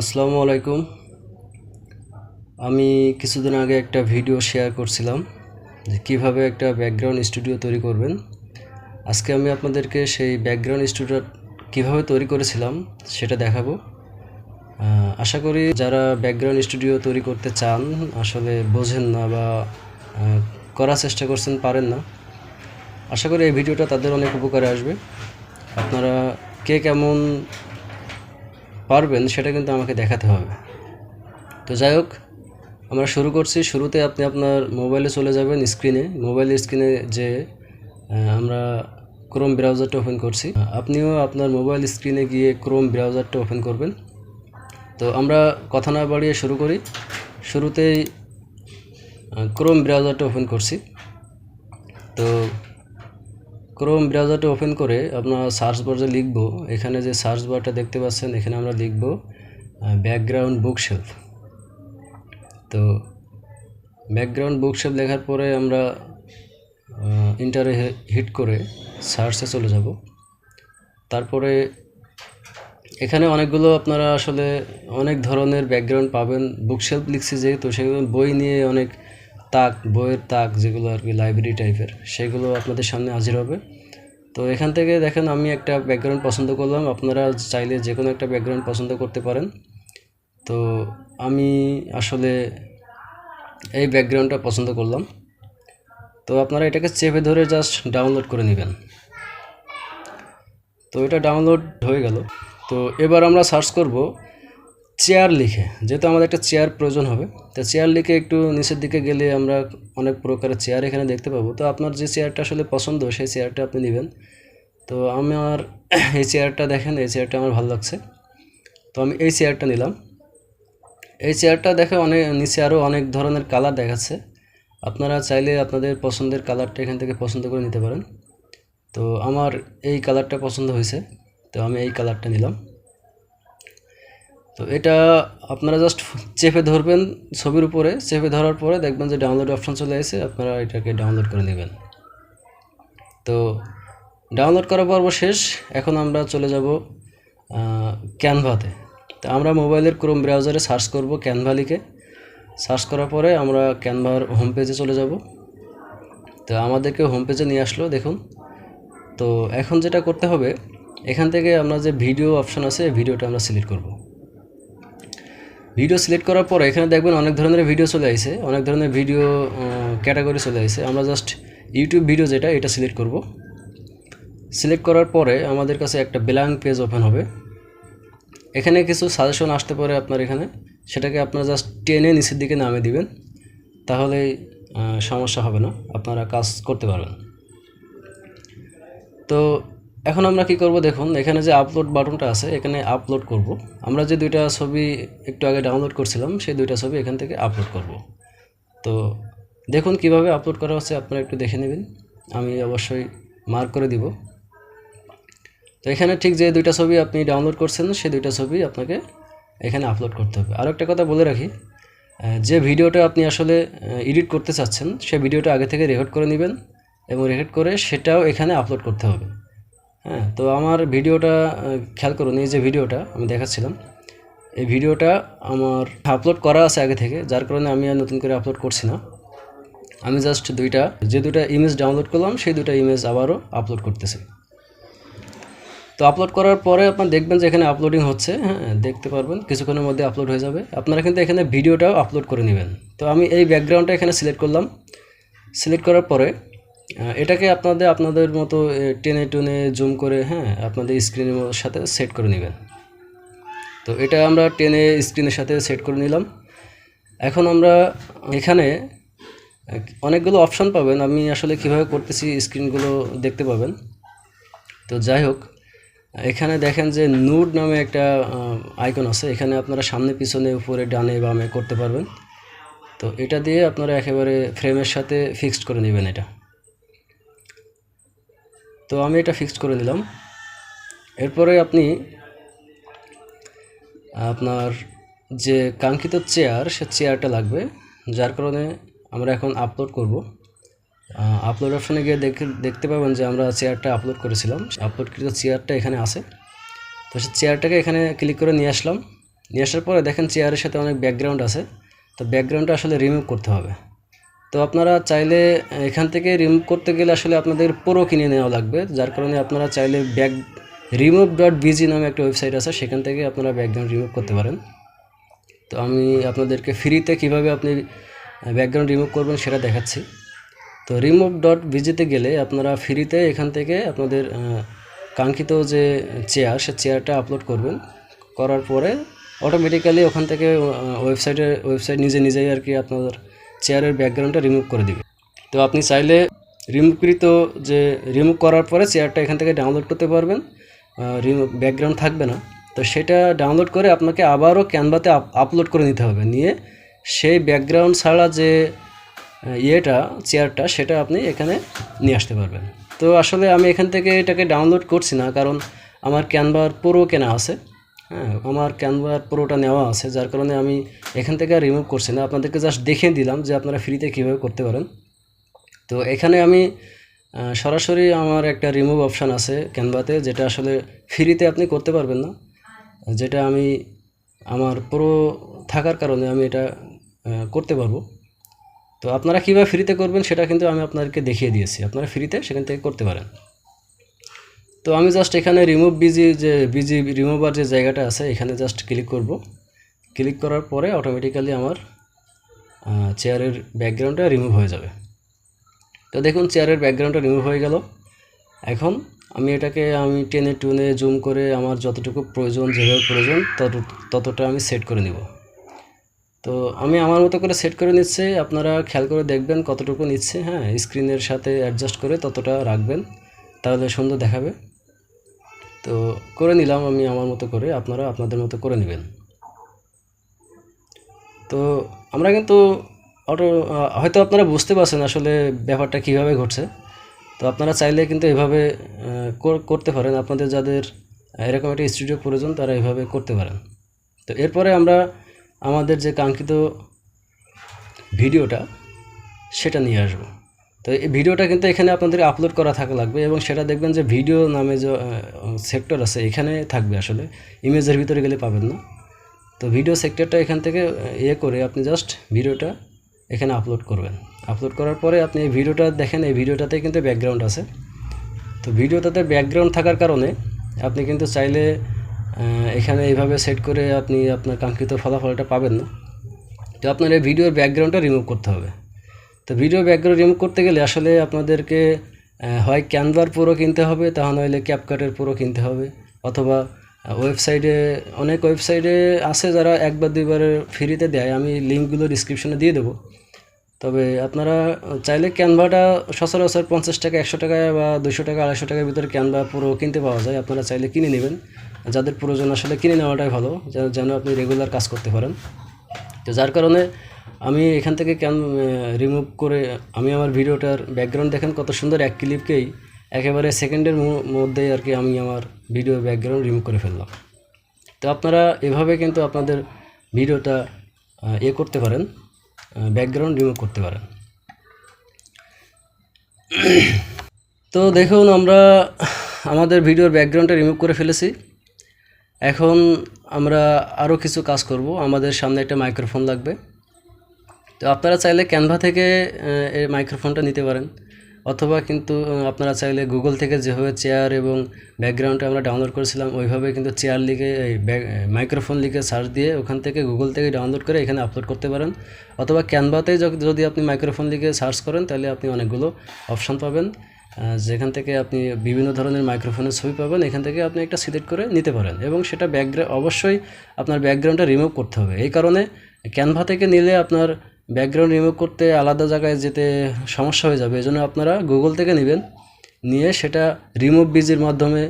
আসসালামু আলাইকুম। আমি কিছুদিন আগে একটা ভিডিও শেয়ার করছিলাম যে কীভাবে একটা ব্যাকগ্রাউন্ড স্টুডিও তৈরি করবেন। আজকে আমি আপনাদেরকে সেই ব্যাকগ্রাউন্ড স্টুডিও কীভাবে তৈরি করেছিলাম সেটা দেখাবো। আশা করি যারা ব্যাকগ্রাউন্ড স্টুডিও তৈরি করতে চান, আসলে বোঝেন না বা করার চেষ্টা করছেন পারেন না। আশা করি এই ভিডিওটা তাদের অনেক উপকারে আসবে। আপনারা কে কেমন পারবেন সেটা কিন্তু আমাকে দেখাতে হবে। তো যাই হোক, আমরা শুরু করছি। শুরুতে আপনি আপনার মোবাইলে চলে যাবেন স্ক্রিনে। মোবাইলের স্ক্রিনে যে আমরা ক্রোম ব্রাউজারটা ওপেন করছি। আপনিও আপনার মোবাইল স্ক্রিনে গিয়ে ক্রোম ব্রাউজারটা ওপেন করবেন। তো আমরা কথা না বাড়িয়ে শুরু করি। শুরুতেই ক্রোম ব্রাউজারটা ওপেন করছি। তো ক্রোম ব্রাউজারটা ওপেন করে আপনার সার্চ বারে লিখব। এখানে যে সার্চ বারটা দেখতে পাচ্ছেন, এখানে আমরা লিখব ব্যাকগ্রাউন্ড বুকশেলফ তো ব্যাকগ্রাউন্ড বুকশেলফ লেখার পরে আমরা ইন্টারে হিট করে সার্চে চলে যাব। তারপরে এখানে অনেকগুলো আপনারা আসলে অনেক ধরনের ব্যাকগ্রাউন্ড পাবেন। বুকশেলফ লিখছি যেহেতু, সেগুলো বই নিয়ে অনেক তাক, বইয়ের তাক যেগুলো আর কি লাইব্রেরি টাইপের সেগুলো আপনাদের সামনে হাজির হবে। তো এখান থেকে দেখেন আমি একটা ব্যাকগ্রাউন্ড পছন্দ করলাম, আপনারা চাইলে যে কোনো একটা ব্যাকগ্রাউন্ড পছন্দ করতে পারেন। তো আমি আসলে এই ব্যাকগ্রাউন্ডটা পছন্দ করলাম। তো আপনারা এটাকে চেপে ধরে জাস্ট ডাউনলোড করে নেবেন। তো এটা ডাউনলোড হয়ে গেল। তো এবার আমরা সার্চ করব চেয়ার লিখে, যেহেতু আমাদের একটা চেয়ার প্রয়োজন হবে, তো চেয়ার লিখে একটু নিচের দিকে গেলে আমরা অনেক প্রকারের চেয়ার এখানে দেখতে পাবো। তো আপনার যে চেয়ারটা আসলে পছন্দ, সেই চেয়ারটা আপনি নেবেন। তো আমার এই চেয়ারটা দেখেন, এই চেয়ারটা আমার ভালো লাগছে। তো আমি এই চেয়ারটা নিলাম। এই চেয়ারটা দেখে অনেক, নিচে আরও অনেক ধরনের কালার দেখাচ্ছে। আপনারা চাইলে আপনাদের পছন্দের কালারটা এখান থেকে পছন্দ করে নিতে পারেন। তো আমার এই কালারটা পছন্দ হয়েছে। তো আমি এই কালারটা নিলাম। তো এটা আপনারা জাস্ট চেপে ধরবেন ছবির উপরে, চেপে ধরার পরে দেখবেন যে ডাউনলোড অপশান চলে এসে আপনারা এটাকে ডাউনলোড করে নেবেন। তো ডাউনলোড করার পর্ব শেষ, এখন আমরা চলে যাব ক্যানভাতে তো আমরা মোবাইলের ক্রোম ব্রাউজারে সার্চ করব ক্যানভা লিখে। সার্চ করার পরে আমরা ক্যানভার হোম পেজে চলে যাব। তো আমাদেরকে হোম পেজে নিয়ে আসলো, দেখুন। তো এখন যেটা করতে হবে, এখান থেকে আমরা যে ভিডিও অপশন আছে ভিডিওটা আমরা সিলেক্ট করব। ভিডিও সিলেক্ট করার পর এখানে দেখবেন অনেক ধরনের ভিডিও চলে আসে অনেক ধরনের ভিডিও ক্যাটাগরি চলে আসে আমরা জাস্ট ইউটিউব ভিডিও যেটা, এটা সিলেক্ট করব। সিলেক্ট করার পরে আমাদের কাছে একটা ব্ল্যাঙ্ক পেজ ওপেন হবে। এখানে কিছু সাজেশন আসতে পারে আপনার এখানে। সেটাকে আপনারা জাস্ট টেনে নিচের দিকে নামিয়ে দিবেন। তাহলে সমস্যা হবে না। আপনারা কাজ করতে পারবেন। তো এখন আমরা কি করব দেখুন, এখানে যে আপলোড বাটনটা আছে, এখানে আপলোড করব। আমরা যে দুইটা ছবি একটু আগে ডাউনলোড করছিলাম, সেই দুইটা ছবি এখান থেকে আপলোড করব। তো দেখুন কীভাবে আপলোড করা হচ্ছে, আপনারা একটু দেখে নেবেন। আমি অবশ্যই মার্ক করে দিব। তো এখানে ঠিক যে দুইটা ছবি আপনি ডাউনলোড করছেন, সেই দুইটা ছবি আপনাকে এখানে আপলোড করতে হবে। আর একটা কথা বলে রাখি যে ভিডিওটা আপনি আসলে এডিট করতে চাচ্ছেন সেই ভিডিওটা আগে থেকে রেকর্ড করে নেবেন এবং রেকর্ড করে সেটাও এখানে আপলোড করতে হবে। হ্যাঁ তো আমার ভিডিওটা খেয়াল করুন, এই যে ভিডিওটা আমি দেখাচ্ছিলাম, এই ভিডিওটা আমার আপলোড করা আছে আগে থেকে, যার কারণে আমি আর নতুন করে আপলোড করছি না। আমি জাস্ট দুইটা, যে দুটা ইমেজ ডাউনলোড করলাম, সেই দুইটা ইমেজ আবারও আপলোড করতেছি। তো আপলোড করার পরে আপনার দেখবেন যে এখানে আপলোডিং হচ্ছে হ্যাঁ দেখতে পারবেন, কিছুক্ষণের মধ্যে আপলোড হয়ে যাবে। আপনারা কিন্তু এখানে ভিডিওটাও আপলোড করে নেবেন। তো আমি এই ব্যাকগ্রাউন্ডটা এখানে সিলেক্ট করলাম। সিলেক্ট করার পরে এটাকে আপনাদের আপনাদের মতো টেনে টুনে জুম করে হ্যাঁ আপনাদের স্ক্রিনের সাথে সেট করে নেবেন। তো এটা আমরা টেনে স্ক্রিনের সাথে সেট করে নিলাম। এখন আমরা এখানে অনেকগুলো অপশান পাবেন। আমি আসলে কীভাবে করতেছি স্ক্রিনগুলো দেখতে পাবেন। তো যাই হোক, এখানে দেখেন যে নুড নামে একটা আইকন আছে। এখানে আপনারা সামনে, পিছনে, উপরে, ডানে, বামে করতে পারবেন। তো এটা দিয়ে আপনারা একেবারে ফ্রেমের সাথে ফিক্সড করে নেবেন এটা। তো আমি এটা ফিক্সড করে দিলাম। এরপরে আপনি আপনার যে কাঙ্ক্ষিত চেয়ার সে চেয়ারটা লাগবে, যার কারণে আমরা এখন আপলোড করব। আপলোড অপশনে গিয়ে দেখে, দেখতে পাবেন যে আমরা চেয়ারটা আপলোড করেছিলাম। আপলোডকৃত চেয়ারটা এখানে আছে। তো সে চেয়ারটাকে এখানে ক্লিক করে নিয়ে আসলাম। নিয়ে আসার পরে দেখেন চেয়ারের সাথে অনেক ব্যাকগ্রাউন্ড আছে। তো ব্যাকগ্রাউন্ডটা আসলে রিমুভ করতে হবে। তো আপনারা চাইলে এখান থেকে রিমুভ করতে গেলে আসলে আপনাদের পুরো কিনে নেওয়া লাগবে। যার কারণে আপনারা চাইলে ব্যাক রিমুভ ডট বিজি নামে একটা ওয়েবসাইট আছে, সেখান থেকে আপনারা ব্যাকগ্রাউন্ড রিমুভ করতে পারেন। তো আমি আপনাদেরকে ফ্রিতে কীভাবে আপনি ব্যাকগ্রাউন্ড রিমুভ করবেন সেটা দেখাচ্ছি। তো রিমুভ ডট বিজিতে গেলে আপনারা ফ্রিতে এখান থেকে আপনাদের কাঙ্ক্ষিত যে চেয়ার সে চেয়ারটা আপলোড করবেন। করার পরে অটোমেটিক্যালি ওখান থেকে ওয়েবসাইটে ওয়েবসাইট নিজে নিজেই আর কি আপনাদের চেয়ারের ব্যাকগ্রাউন্ডটা রিমুভ করে দিবে। তো আপনি চাইলে রিমুভকৃত যে রিমুভ করার পরে চেয়ারটা এখান থেকে ডাউনলোড করতে পারবেন। রিমুভ ব্যাকগ্রাউন্ড থাকবে না। তো সেটা ডাউনলোড করে আপনাকে আবারও ক্যানভাতে আপলোড করে নিতে হবে। নিয়ে সেই ব্যাকগ্রাউন্ড ছাড়া যে ইয়েটা, চেয়ারটা, সেটা আপনি এখানে নিয়ে আসতে পারবেন। তো আসলে আমি এখান থেকে এটাকে ডাউনলোড করছি না, কারণ আমার ক্যানভার পুরো কেনা আছে। হ্যাঁ আমার ক্যানভার পুরোটা নেওয়া আছে, যার কারণে আমি এখান থেকে রিমুভ করছি না। আপনাদেরকে জাস্ট দেখিয়ে দিলাম যে আপনারা ফ্রিতে কীভাবে করতে পারেন। তো এখানে আমি সরাসরি আমার একটা রিমুভ অপশান আছে ক্যানভাতে, যেটা আসলে ফ্রিতে আপনি করতে পারবেন না। যেটা আমি আমার পুরো থাকার কারণে আমি এটা করতে পারব। তো আপনারা কীভাবে ফ্রিতে করবেন সেটা কিন্তু আমি আপনাদেরকে দেখিয়ে দিয়েছি। আপনারা ফ্রিতে সেখান থেকে করতে পারেন। তো আমি জাস্ট এখানে রিমুভ বিজি যে বিজি রিমুভার যে জায়গাটা আছে, এখানে জাস্ট ক্লিক করব। ক্লিক করার পরে অটোমেটিক্যালি আমার চেয়ারের ব্যাকগ্রাউন্ডটা রিমুভ হয়ে যাবে। তো দেখুন চেয়ারের ব্যাকগ্রাউন্ডটা রিমুভ হয়ে গেল। এখন আমি এটাকে, আমি টেনে টুনে জুম করে আমার যতটুকু প্রয়োজন, যেভাবে প্রয়োজন তত, ততটা আমি সেট করে নিব। তো আমি আমার মতো করে সেট করে নিচ্ছে, আপনারা খেয়াল করে দেখবেন কতটুকু নিচ্ছে। হ্যাঁ স্ক্রিনের সাথে অ্যাডজাস্ট করে ততটা রাখবেন, তাহলে সুন্দর দেখাবে। তো করে নিলাম আমি আমার মতো করে, আপনারা আপনাদের মতো করে নেবেন। তো আমরা কিন্তু অটো হয়তো আপনারা বুঝতে পারছেন আসলে ব্যাপারটা কীভাবে ঘটছে। তো আপনারা চাইলে কিন্তু এভাবে করতে পারেন। আপনাদের যাদের এরকম একটা স্টুডিও প্রয়োজন, তারা এভাবে করতে পারেন। তো এরপরে আমরা আমাদের যে কাঙ্ক্ষিত ভিডিওটা, সেটা নিয়ে আসব। তো এই ভিডিওটা কিন্তু এখানে আপনাদের আপলোড করা থাকা লাগবে এবং সেটা দেখবেন যে ভিডিও নামে যে সেক্টর আছে, এখানে থাকবে আসলে। ইমেজের ভিতরে গেলে পাবেন না। তো ভিডিও সেক্টরটা এখান থেকে ইয়ে করে আপনি জাস্ট ভিডিওটা এখানে আপলোড করবেন। আপলোড করার পরে আপনি এই ভিডিওটা দেখেন, এই ভিডিওটাতে কিন্তু ব্যাকগ্রাউন্ড আছে। তো ভিডিওটাতে ব্যাকগ্রাউন্ড থাকার কারণে আপনি কিন্তু চাইলে এখানে এইভাবে সেট করে আপনি আপনার কাঙ্ক্ষিত ফলাফলটা পাবেন না। তো আপনার এই ভিডিওর ব্যাকগ্রাউন্ডটা রিমুভ করতে হবে। তো ভিডিও ব্যাকগ্রাউন্ড রিমুভ করতে গেলে আসলে আপনাদেরকে হয় ক্যানভার পুরো কিনতে হবে, তা নইলে ক্যাপকাটের পুরো কিনতে হবে, অথবা ওয়েবসাইটে অনেক ওয়েবসাইটে আছে যারা একবার দুইবারের ফ্রিতে দেয়, আমি লিঙ্কগুলো ডিসক্রিপশনে দিয়ে দেবো। তবে আপনারা চাইলে ক্যানভাটা সচরাচর পঞ্চাশ টাকা, একশো টাকা বা দুশো টাকা, আড়াইশো টাকার ভিতরে ক্যানভা পুরো কিনতে পাওয়া যায়, আপনারা চাইলে কিনে নেবেন। যাদের প্রয়োজন আসলে কিনে নেওয়াটাই ভালো যেন আপনি রেগুলার কাজ করতে পারেন। তো যার কারণে আমি এখান থেকে ক্যান রিমুভ করে আমি আমার ভিডিওটার ব্যাকগ্রাউন্ড দেখেন কত সুন্দর এক ক্লিপকেই একেবারে সেকেন্ডের মধ্যেই আর কি আমি আমার ভিডিও ব্যাকগ্রাউন্ড রিমুভ করে ফেললাম। তো আপনারা এভাবে কিন্তু আপনাদের ভিডিওটা ইয়ে করতে পারেন ব্যাকগ্রাউন্ড রিমুভ করতে পারেন। তো দেখুন আমরা আমাদের ভিডিওর ব্যাকগ্রাউন্ডটা রিমুভ করে ফেলেছি। এখন আমরা আরও কিছু কাজ করব। আমাদের সামনে একটা মাইক্রোফোন লাগবে। তো আপনারা চাইলে ক্যানভা থেকে এই মাইক্রোফোনটা নিতে পারেন। অথবা কিন্তু আপনারা চাইলে গুগল থেকে যেভাবে চেয়ার এবং ব্যাকগ্রাউন্ডটা আমরা ডাউনলোড করেছিলাম, ওইভাবে কিন্তু চেয়ার লিখে, এই মাইক্রোফোন লিখে সার্চ দিয়ে ওখান থেকে গুগল থেকে ডাউনলোড করে এখানে আপলোড করতে পারেন। অথবা ক্যানভাতে যদি আপনি মাইক্রোফোন লিখে সার্চ করেন, তাহলে আপনি অনেকগুলো অপশান পাবেন। যেখান থেকে আপনি বিভিন্ন ধরনের মাইক্রোফোনের ছবি পাবেন, এখান থেকে আপনি একটা সিলেক্ট করে নিতে পারেন এবং সেটা ব্যাকগ্রাউন্ড অবশ্যই আপনার ব্যাকগ্রাউন্ডটা রিমুভ করতে হবে। এই কারণে ক্যানভা থেকে নিলে আপনার ব্যাকগ্রাউন্ড রিমুভ করতে আলাদা জায়গায় যেতে সমস্যা হয়ে যাবে। এই জন্য আপনারা গুগল থেকে নেবেন, নিয়ে সেটা রিমুভ বিজির মাধ্যমে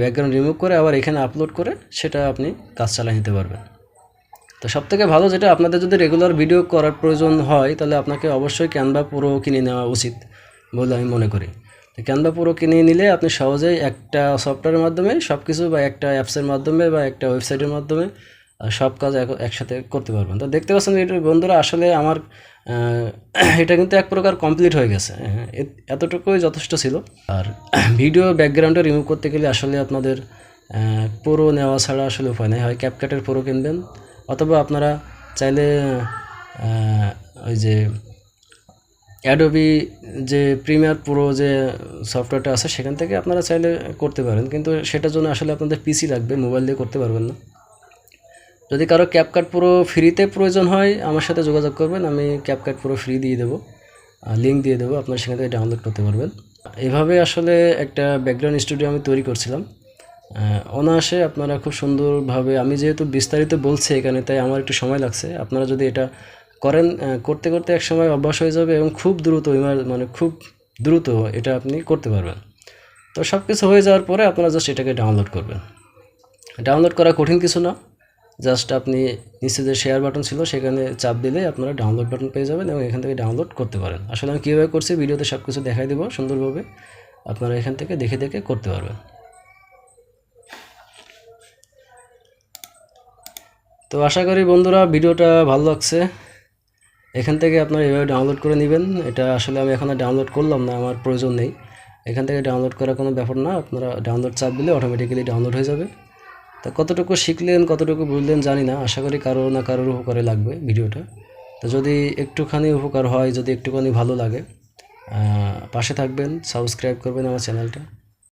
ব্যাকগ্রাউন্ড রিমুভ করে আবার এখানে আপলোড করে সেটা আপনি কাজ চালিয়ে নিতে পারবেন। তো সব থেকে ভালো যেটা, আপনাদের যদি রেগুলার ভিডিও করার প্রয়োজন হয়, তাহলে আপনাকে অবশ্যই ক্যানভা পুরো কিনে নেওয়া উচিত বলে আমি মনে করি। তো ক্যানভা পুরো কিনে নিলে আপনি সহজেই একটা সফটওয়্যারের মাধ্যমে সব কিছু বা একটা অ্যাপসের মাধ্যমে বা একটা ওয়েবসাইটের মাধ্যমে সব কাজ এক- একসাথে করতে পারবেন। তো দেখতে পাচ্ছেন এটা বন্ধুরা আসলে আমার এটা কিন্তু এক প্রকার কমপ্লিট হয়ে গেছে। হ্যাঁ, এতটুকুই যথেষ্ট ছিল। আর ভিডিও ব্যাকগ্রাউন্ডে রিমুভ করতে গেলে আসলে আপনাদের পুরো নেওয়া ছাড়া আসলে উপায় নেই। হয় ক্যাপকাটের পুরো কিনবেন অথবা আপনারা চাইলে ওই যে অ্যাডোবি যে প্রিমিয়ার প্রো যে সফটওয়্যারটা আছে, সেখান থেকে আপনারা চাইলে করতে পারেন। কিন্তু সেটার জন্য আসলে আপনাদের পিসি লাগবে মোবাইল দিয়ে করতে পারবেন না। যদি কারও ক্যাপকাট পুরো ফ্রিতে প্রয়োজন হয়, আমার সাথে যোগাযোগ করবেন, আমি ক্যাপকাট পুরো ফ্রি দিয়ে দেবো। লিঙ্ক দিয়ে দেবো, আপনারা সেখান থেকে ডাউনলোড করতে পারবেন। এভাবে আসলে একটা ব্যাকগ্রাউন্ড স্টুডিও আমি তৈরি করছিলাম। অনায়াসে আপনারা খুব সুন্দরভাবে, আমি যেহেতু বিস্তারিত বলছি এখানে, তাই আমার একটু সময় লাগছে। আপনারা যদি এটা করেন করতে করতে এক সময় অভ্যাস হয়ে যাবে এবং খুব দ্রুত মানে খুব দ্রুত এটা আপনি করতে পারবেন। তো সব কিছু হয়ে যাওয়ার পরে আপনারা জাস্ট এটাকে ডাউনলোড করবেন। ডাউনলোড করা কঠিন কিছু না। জাস্ট আপনি নিচে যে শেয়ার বাটন ছিল সেখানে চাপ দিলে আপনারা ডাউনলোড বাটন পেয়ে যাবেন এবং এখান থেকে ডাউনলোড করতে পারেন। আসলে আমি কীভাবে করছি ভিডিওতে সব কিছু দেখাই দেবো সুন্দরভাবে। আপনারা এখান থেকে দেখে দেখে করতে পারবেন। তো আশা করি বন্ধুরা ভিডিওটা ভালো লাগছে। এখান থেকে আপনারা এভাবে ডাউনলোড করে নেবেন। এটা আসলে আমি এখন ডাউনলোড করলাম না, আমার প্রয়োজন নেই। এখান থেকে ডাউনলোড করার কোনো ব্যাপার না, আপনারা ডাউনলোড চাপ দিলে অটোমেটিক্যালি ডাউনলোড হয়ে যাবে। তা কতটুকু শিখলেন, কতটুকু বুঝলেন জানি না, আশা করি কারও না কারোর উপকারে লাগবে ভিডিওটা। তো যদি একটুখানি উপকার হয়, যদি একটুখানি ভালো লাগে পাশে থাকবেন সাবস্ক্রাইব করবেন আমার চ্যানেলটা